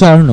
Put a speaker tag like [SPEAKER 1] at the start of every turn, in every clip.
[SPEAKER 1] স্বর্ণ।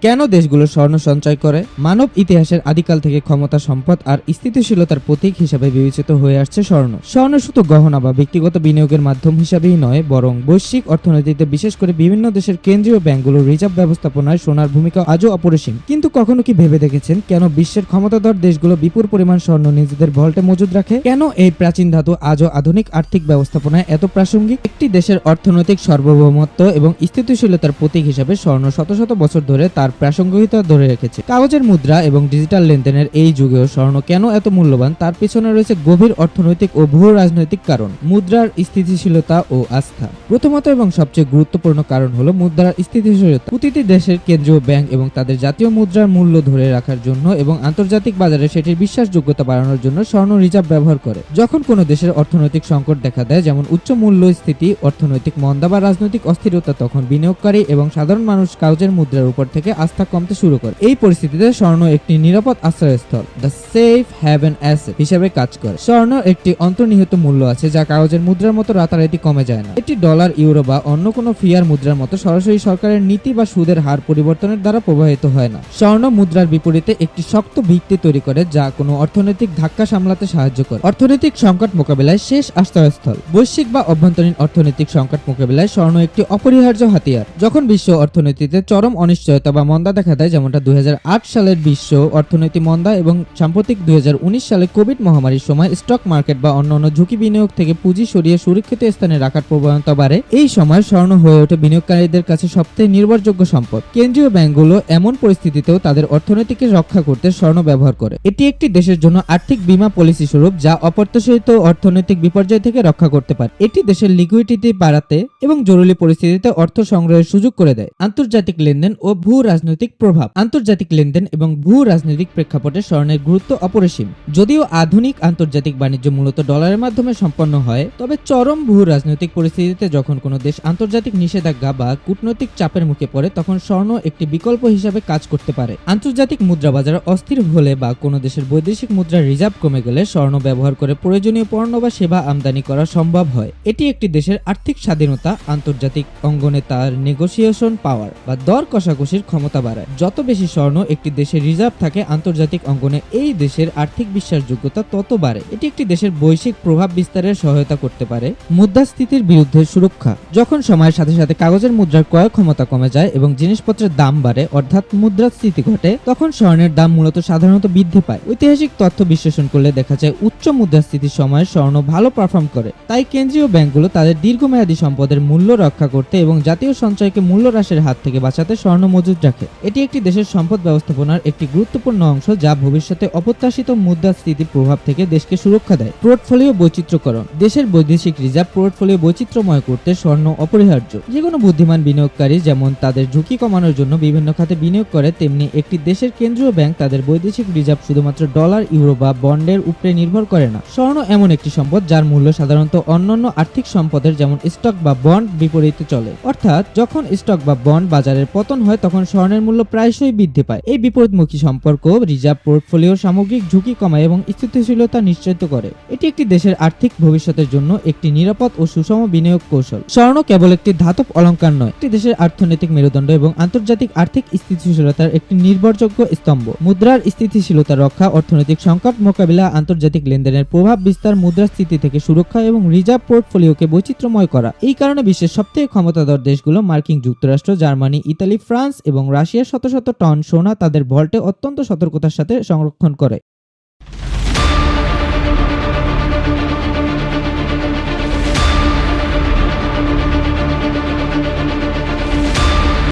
[SPEAKER 1] কেন দেশগুলো স্বর্ণ সঞ্চয় করে? মানব ইতিহাসের আদিকাল থেকে ক্ষমতা, সম্পদ আর স্থিতিশীলতার প্রতীক হিসাবে বিবেচিত হয়ে আসছে স্বর্ণ। স্বর্ণ শুধু গহনা বা ব্যক্তিগত বিনিয়োগের মাধ্যম হিসাবেই নয়, বরং বৈশ্বিক অর্থনীতিতে বিশেষ করে বিভিন্ন দেশের কেন্দ্রীয় ব্যাংকগুলোর রিজার্ভ ব্যবস্থাপনায় সোনার ভূমিকা আজও অপরিসীম। কিন্তু কখনো কি ভেবে দেখেছেন কেন বিশ্বের ক্ষমতাধর দেশগুলো বিপুল পরিমাণ স্বর্ণ নিজেদের ভল্টে মজুদ রাখে? কেন এই প্রাচীন ধাতু আজও আধুনিক আর্থিক ব্যবস্থাপনায় এত প্রাসঙ্গিক? একটি দেশের অর্থনৈতিক সার্বভৌমত্ব এবং স্থিতিশীলতার প্রতীক হিসাবে স্বর্ণ শত শত বছর ধরে তার প্রাসঙ্গিকতা ধরে রেখেছে। কাগজের মুদ্রা এবং ডিজিটাল লেনদেনের এই যুগেও স্বর্ণ কেন এত মূল্যবান? তার পেছনে রয়েছে গভীর অর্থনৈতিক ও ভূ রাজনৈতিক কারণ, মুদ্রার স্থিতিশীলতা ও আস্থা। প্রথমত এবং সবচেয়ে গুরুত্বপূর্ণ কারণ হলো মুদ্রার স্থিতিশীলতা। প্রতিটি দেশের কেন্দ্রীয় ব্যাংক এবং তাদের জাতীয় মুদ্রার মূল্য ধরে রাখার জন্য এবং আন্তর্জাতিক বাজারে সেটির বিশ্বাসযোগ্যতা বাড়ানোর জন্য স্বর্ণ রিজার্ভ ব্যবহার করে। যখন কোনো দেশের অর্থনৈতিক সংকট দেখা দেয়, যেমন উচ্চ মূল্যস্থিতি অর্থনৈতিক মন্দা বা রাজনৈতিক অস্থিরতা, তখন বিনিয়োগকারী এবং সাধারণ মানুষ কাগজের মুদ্রার উপর থেকে আস্থা কমতে শুরু করে। এই পরিস্থিতিতে স্বর্ণ একটি নিরাপদ আশ্রয়স্থল দ্য সেফ হ্যাভেন অ্যাসেট হিসেবে কাজ করে। স্বর্ণ একটি অন্তর্নিহিত মূল্য আছে যা কাগজের মুদ্রার মতো রাতারাতি কমে যায় না। এটি ডলার ইউরো বা অন্য কোনো ফিয়ার মুদ্রার মতো সরাসরি সরকারের নীতি বা সুদের হার পরিবর্তনের দ্বারা প্রভাবিত হয় না। স্বর্ণ মুদ্রার বিপরীতে একটি শক্ত ভিত্তি তৈরি করে যা কোনো অর্থনৈতিক ধাক্কা সামলাতে সাহায্য করে। অর্থনৈতিক সংকট মোকাবিলায় শেষ আশ্রয়স্থল। বৈশ্বিক বা অভ্যন্তরীণ অর্থনৈতিক সংকট মোকাবিলায় স্বর্ণ একটি অপরিহার্য হাতিয়ার। যখন বিশ্ব অর্থনীতিতে চরম অনিশ্চয়তা বা মন্দা দেখা দেয়, যেমনটা দুই হাজার আট সালের বিশ্ব অর্থনীতি মন্দা এবং সাম্প্রতিক দুই হাজার উনিশ সালে কোভিড মহামারীর সময় স্টক মার্কেট বা অন্যান্য ঝুঁকি বিনিয়োগ থেকে পুঁজি সরিয়ে সুরক্ষিত স্থানে রাখার প্রবণতা বাড়ে। এই সময় স্বর্ণ হয়ে ওঠে বিনিয়োগকারীদের কাছে সবথেকে নির্ভরযোগ্য সম্পদ। কেন্দ্রীয় ব্যাংকগুলো এমন পরিস্থিতিতেও তাদের অর্থনীতিকে রক্ষা করতে স্বর্ণ ব্যবহার করে। এটি একটি দেশের জন্য আর্থিক বীমা পলিসি স্বরূপ, যা অপ্রত্যাশিত অর্থনৈতিক বিপর্যয় থেকে রক্ষা করতে পারে। এটি দেশের লিকুইডিটি বাড়াতে এবং জরুরি পরিস্থিতিতে অর্থ সংগ্রহের সুযোগ করে দেয়। আন্তর্জাতিক লেনদেন ও ভূ রাজনৈতিক প্রভাব, আন্তর্জাতিক লেনদেন এবং ভূ রাজনৈতিক প্রেক্ষাপটে স্বর্ণের গুরুত্ব অপরিসীম। যদিও আধুনিক আন্তর্জাতিক বাণিজ্য মূলত ডলারের মাধ্যমে সম্পন্ন হয়, তবে চরম ভূ রাজনৈতিক পরিস্থিতিতে যখন কোনো দেশ আন্তর্জাতিক নিষেধাজ্ঞা বা কূটনৈতিক চাপের মুখে পড়ে, তখন স্বর্ণ একটি বিকল্প হিসাবে কাজ করতে পারে। আন্তর্জাতিক মুদ্রা বাজার অস্থির হলে বা কোনো দেশের বৈদেশিক মুদ্রার রিজার্ভ কমে গেলে স্বর্ণ ব্যবহার করে প্রয়োজনীয় পণ্য বা সেবা আমদানি করা সম্ভব হয়। এটি একটি দেশের আর্থিক স্বাধীনতা, আন্তর্জাতিক অঙ্গনে তার নেগোসিয়েশন পাওয়ার বা দর কষাকষির ক্ষমতা বাড়ায়। যত বেশি স্বর্ণ একটি দেশের রিজার্ভ থাকে আন্তর্জাতিক অঙ্গনে, এই দেশের আর্থিক বিশ্বাসযোগ্যতা তত বাড়ে। এটি একটি দেশের বৈশ্বিক প্রভাব বিস্তারের সহায়তা করতে পারে মুদ্রাস্ফীতির বিরুদ্ধে সুরক্ষা। যখন সময়ের সাথে সাথে কাগজের মুদ্রার ক্রয় ক্ষমতা কমে যায় এবং জিনিসপত্রের দাম বাড়ে, অর্থাৎ মুদ্রাস্ফীতি ঘটে, তখন স্বর্ণের দাম মূলত সাধারণত বৃদ্ধি পায়। ঐতিহাসিক তথ্য বিশ্লেষণ করলে দেখা যায়, উচ্চ মুদ্রাস্ফীতির সময় স্বর্ণ ভালো পারফর্ম করে। তাই কেন্দ্রীয় ব্যাংকগুলো তাদের দীর্ঘমেয়াদী সম্পদের মূল্য রক্ষা করতে এবং জাতীয় সঞ্চয়কে মূল্য হ্রাসের হাত থেকে বাঁচাতে স্বর্ণ মজুদ রাখে। এটি একটি দেশের সম্পদ ব্যবস্থাপনার একটি গুরুত্বপূর্ণ অংশ যা ভবিষ্যতে অপ্রত্যাশিত মুদ্রাস্ফীতির প্রভাব থেকে দেশকে সুরক্ষা দেয়। পোর্টফোলিও বৈচিত্র্যকরণ। দেশের বৈদেশিক রিজার্ভ পোর্টফোলিও বৈচিত্র্যময় করতে স্বর্ণ অপরিহার্য। যে কোনো বুদ্ধিমান বিনিয়োগকারী যেমন তাদের ঝুঁকি কমানোর জন্য বিভিন্ন খাতে বিনিয়োগ করে, তেমনি একটি দেশের কেন্দ্রীয় ব্যাংক তাদের বৈদেশিক রিজার্ভ শুধুমাত্র ডলার, ইউরো বা বন্ডের উপরে নির্ভর করে না। স্বর্ণ এমন একটি সম্পদ যার মূল্য সাধারণত অন্যান্য আর্থিক সম্পদের যেমন স্টক বা বন্ড বিপরীতে চলে। অর্থাৎ যখন স্টক বা বন্ড বাজারের পতন হয়, তখন স্বর্ণের মূল্য প্রায়শই বৃদ্ধি পায়। এই বিপরীতমুখী সম্পর্ক রিজার্ভ পোর্টফোলিও সামগ্রিক ঝুঁকি কমায় এবং স্থিতিশীলতা নিশ্চিত করে। এটি একটি দেশের আর্থিক ভবিষ্যতের জন্য একটি নিরাপদ ও সুষম বিনিয়োগ কৌশল। স্বর্ণ কেবল একটি ধাতব অলংকার নয় একটি দেশের অর্থনৈতিক মেরুদণ্ড এবং আন্তর্জাতিক আর্থিক স্থিতিশীলতার একটি নির্ভরযোগ্য স্তম্ভ। মুদ্রার স্থিতিশীলতা রক্ষা, অর্থনৈতিক সংকট মোকাবিলা, আন্তর্জাতিক লেনদেনের প্রভাব, বিস্তার মুদ্রাস্ফীতি থেকে সুরক্ষা এবং রিজার্ভ পোর্টফোলিওকে বৈচিত্র্যময় করা। এই কারণে বিশ্বের সবথেকে ক্ষমতাধর দেশগুলো মার্কিন যুক্তরাষ্ট্র, জার্মানি, ইতালি, ফ্রান্স এবং রাশিয়ার শত শত টন সোনা তাদের ভল্টে অত্যন্ত সতর্কতার সাথে সংরক্ষণ করে।